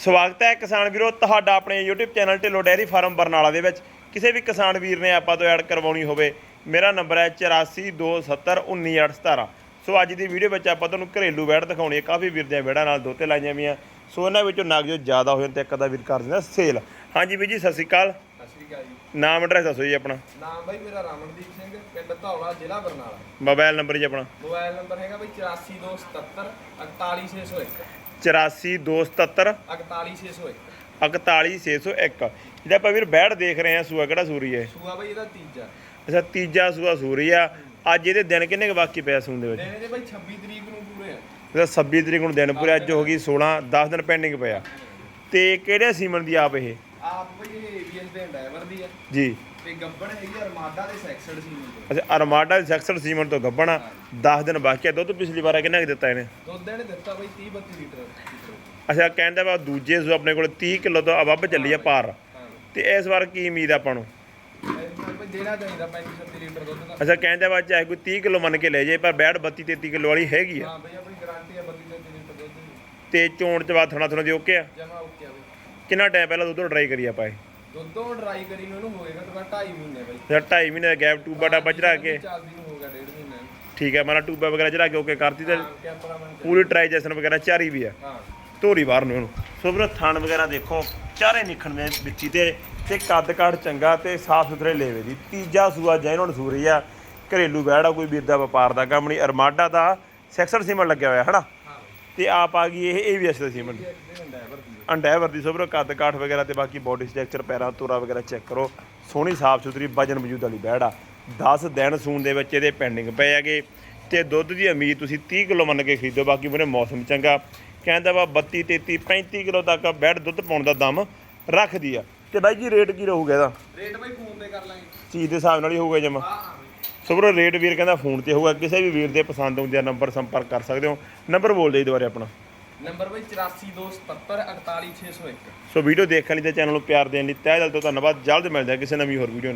ਸਵਾਗਤ ਹੈ ਕਿਸਾਨ ਵੀਰੋ, ਤੁਹਾਡਾ ਆਪਣੇ YouTube channel Dhillon dairy farm Barnala ਦੇ ਵਿੱਚ। ਕਿਸੇ ਵੀ ਕਿਸਾਨ ਵੀਰ ਨੇ ਆਪਾਂ ਤੋਂ ਐਡ ਕਰਵਾਉਣੀ ਹੋਵੇ, ਮੇਰਾ ਨੰਬਰ ਹੈ 8427191817 ਸੋ ਅੱਜ ਦੀ ਵੀਡੀਓ ਵਿੱਚ ਆਪਾਂ ਤੁਹਾਨੂੰ ਘਰੇਲੂ ਵੈੜ ਦਿਖਾਉਣੀ ਹੈ ਕਾਫੀ ਵੀਰ ਦੀਆਂ ਵੈੜਾਂ ਨਾਲ ਦੋਤੇ ਲਾਈਆਂ ਵੀਆਂ। ਸੋ ਇਹਨਾਂ ਵਿੱਚੋਂ ਨਗ ਜੋ ਜ਼ਿਆਦਾ ਹੋ ਜਾਣ ਤੇ ਇੱਕ ਅੱਧਾ ਵੀਰ ਕਰ ਦਿੰਦਾ ਸੇਲ। ਹਾਂਜੀ ਵੀਰ ਜੀ, ਸਤਿ ਸ਼੍ਰੀ ਅਕਾਲ। ਜੀ। ਨਾਮ ਐਡਰੈਸ ਦੱਸੋ ਜੀ ਆਪਣਾ। ਨਾਮ ਬਾਈ ਮੇਰਾ ਰਮਨਦੀਪ ਸਿੰਘ ਪਿੰਡ ਧੌਲਾ ਜ਼ਿਲ੍ਹਾ ਬਰਨਾਲਾ। ਮੋਬਾਈਲ ਨੰਬਰ ਜੀ ਆਪਣਾ। ਮੋਬਾਈਲ ਨੰਬਰ ਹੈਗਾ ਬਾਈ 8427 48601 8427 48601 41601 ਜਿਹੜਾ ਆਪਾਂ ਵੀਰ ਬੈੜ ਦੇਖ ਰਹੇ ਆ ਸੂਆ ਕਿਹੜਾ ਸੂਰੀ ਹੈ। ਸੂਆ ਬਾਈ ਇਹਦਾ ਤੀਜਾ। ਅੱਛਾ ਤੀਜਾ ਸੂਆ ਸੂਰੀ ਆ। ਅੱਜ ਇਹਦੇ ਦਿਨ ਕਿੰਨੇ ਕੁ ਬਾਕੀ ਪਿਆ ਸੂਣ ਦੇ ਵਿੱਚ? ਦਿਨ ਇਹਦੇ ਬਾਈ 26 ਤਰੀਕ ਨੂੰ ਪੂਰੇ ਆ। ਇਹਦਾ 26 ਤਰੀਕ ਨੂੰ ਦਿਨ ਪੂਰੇ ਅੱਜ ਹੋ ਗਈ 16 10 ਦਿਨ ਪੈਂਡਿੰਗ ਪਿਆ ਤੇ ਕਿਹੜੇ ਸੀਮਨ ਦੀ ਆਪ ਇਹ? ਆਪ ਬਾਈ ਇਹ ਏਬੀਐਸ ਦੇ ਡਰਾਈਵਰ ਦੀ ਆ। ਜੀ। ਤੇ ਗੱਬੜ ਹੈਗੀ ਅਰਮਾਡਾ ਦੇ ਸੈਕਸਡ ਸੀ ਨੂੰ ਅੱਛਾ ਅਰਮਾਡਾ ਸੈਕਸਰ ਸੀਮਨ ਤੋਂ ਗੱਬਣਾ 10 ਦਿਨ ਬਾਕੀ ਆ। ਦੁੱਧ ਪਿਛਲੀ ਵਾਰ ਕਿੰਨਾ ਕੁ ਦਿੱਤਾ ਇਹਨੇ? ਦੁੱਧ ਇਹਨੇ ਦਿੱਤਾ ਬਾਈ 30 32 ਲੀਟਰ। ਅੱਛਾ ਕਹਿੰਦਾ ਵਾ ਦੂਜੇ ਸੂ ਆਪਣੇ ਕੋਲ 30 ਕਿਲੋ ਤੋਂ ਅਬੱਬ ਚੱਲੀ ਆ ਪਾਰ ਹਾਂ ਤੇ ਇਸ ਵਾਰ ਕੀ ਉਮੀਦ ਆਪਾਂ ਨੂੰ? ਇਹ ਬਾਈ ਦੇਣਾ ਚਾਹੀਦਾ 35 37 ਲੀਟਰ ਦੁੱਧ ਦਾ ਅੱਛਾ ਕਹਿੰਦਾ ਵਾ ਚਾਹੇ ਕੋਈ 30 ਕਿਲੋ ਮੰਨ ਕੇ ਲੈ ਜੇ ਪਰ ਬੈੜ 32 33 ਕਿਲੋ ਵਾਲੀ ਹੈਗੀ ਆ। ਹਾਂ ਬਾਈ ਆਪਣੀ ਗਾਰੰਟੀ ਆ 32 37 ਲੀਟਰ ਦੁੱਧ ਦੀ। ਤੇ ਚੋਣ ਚ ਬਾਅਦ ਥਣਾ ਥਣਾ ਦੀ ਓਕੇ ਆ। ਜਮਾ ਓਕੇ ਆ ਬਾਈ। ਕਿੰਨਾ ਟਾਈਮ ਪਹਿਲਾਂ ਦੁੱਧ ਟਰਾਈ ਕਰੀ ਆਪਾਂ ਇਹ? ਦੁੱਧੋਂ ਡਰਾਈ ਕਰੀ ਨੂੰ ਇਹਨੂੰ ਹੋਏਗਾ ਤਾਂ 2.5 ਮਹੀਨੇ ਬਾਈ। ਜਿਹੜਾ 2.5 ਮਹੀਨੇ ਦਾ ਗੈਪ ਟੂਬਾ ਡਾਬਾ ਚੜਾ ਕੇ। ਚੱਲਦੀ ਨੂੰ ਹੋ ਗਿਆ ਡੇਢ ਮਹੀਨਾ। ਠੀਕ ਹੈ ਮਾਰਾ ਟੂਬਾ ਵਗੈਰਾ ਚੜਾ ਕੇ ਓਕੇ ਕਰਤੀ ਤੇ ਪੂਰੀ ਟਰਾਈਜੈਸ਼ਨ ਵਗੈਰਾ ਚਾਰੀ ਵੀ ਆ। ਹਾਂ। ਧੋਰੀ ਬਾਹਰ ਨੂੰ ਇਹਨੂੰ। ਸੋ ਵੀਰੋ ਥਣ ਵਗੈਰਾ ਦੇਖੋ ਚਾਰੇ ਨਿਖਣ ਦੇ ਵਿੱਚੀ ਤੇ ਤੇ ਕੱਦ ਕਾਠ ਚੰਗਾ ਤੇ ਸਾਫ਼ ਸੁਥਰੇ ਲੇਵੇ ਦੀ। ਤੀਜਾ ਸੂਆ ਜੈਨੋਨ ਸੂਰੀ ਆ। ਘਰੇਲੂ ਬੈੜਾ ਕੋਈ ਵੀਰ ਦਾ ਵਪਾਰ ਦਾ ਕੰਮ ਨਹੀਂ। ਅਰਮਾਡਾ ਦਾ ਸੈਕਸਰ ਸੀਮਨ ਲੱਗਿਆ ਹੋਇਆ ਹਨਾ? ਹਾਂ ਤੇ ਆਪ ਆ ਗਈ ਇਹ ਸੀਮਨ ਇਹ ਦੇ ਡਰਾਈਵਰ ਦੀ ਅੰਡੈਵਰ ਦੀ ਸੋ ਵੀਰੋ ਕੱਦ ਕਾਠ ਵਗੈਰਾ ਤੇ ਬਾਕੀ ਬੋਡੀ ਸਟਰਕਚਰ ਪੈਰਾਂ ਤੋਰਾ ਵਗੈਰਾ ਚੈੱਕ ਕਰੋ। ਸੋਹਣੀ ਸਾਫ਼ ਸੁਥਰੀ ਵਜਨ ਵਜੂਦ ਵਾਲੀ ਬੈੜਾ 10 ਦਿਨ ਸੂਣ ਦੇ ਵਿੱਚ ਇਹਦੇ ਪੈਂਡਿੰਗ ਪਏ ਹੈਗੇ। ਤੇ ਦੁੱਧ ਦੀ ਉਮੀਦ ਤੁਸੀਂ 30 ਕਿਲੋ ਮੰਨ ਕੇ ਖਰੀਦੋ ਬਾਕੀ ਮੂਰੇ ਮੌਸਮ ਚੰਗਾ। ਕਹਿੰਦਾ ਵਾ 32 33 35 ਕਿਲੋ ਤੱਕ ਬੈੜ ਦੁੱਧ ਪਾਉਣ ਦਾ ਦਮ ਰੱਖਦੀ ਆ। ਤੇ ਬਾਈ ਜੀ ਰੇਟ ਕੀ ਰਹੂਗਾ ਇਹਦਾ? ਰੇਟ ਬਾਈ ਫੋਨ ਤੇ ਕਰ ਲਾਂਗੇ। ਚੀਜ਼ ਦੇ ਹਿਸਾਬ ਨਾਲ ਹੀ ਹੋਊਗਾ ਜਮਾ। ਸੋ ਰੇਟ ਵੀਰ ਕਹਿੰਦਾ ਫੋਨ ਤੇ ਹੋਊਗਾ। ਕਿਸੇ ਵੀ ਵੀਰ ਦੇ ਪਸੰਦ ਆਉਂਦੇ ਆ ਨੰਬਰ ਸੰਪਰਕ ਕਰ ਸਕਦੇ ਹੋ। ਨੰਬਰ ਬੋਲ ਜੀ ਦੁਬਾਰੇ ਆਪਣਾ। ਨੰਬਰ ਬਾਈ 8427 48601 ਸੋ ਵੀਡੀਓ ਦੇਖਣ ਲਈ ਤੇ ਚੈਨਲ ਨੂੰ ਪਿਆਰ ਦੇਣ ਲਈ ਤਹਿ ਦਿਲ ਤੋਂ ਧੰਨਵਾਦ। ਜਲਦ ਮਿਲਦੇ ਆ ਕਿਸੇ ਨਵੀਂ ਹੋਰ ਵੀਡੀਓ ਨਾਲ।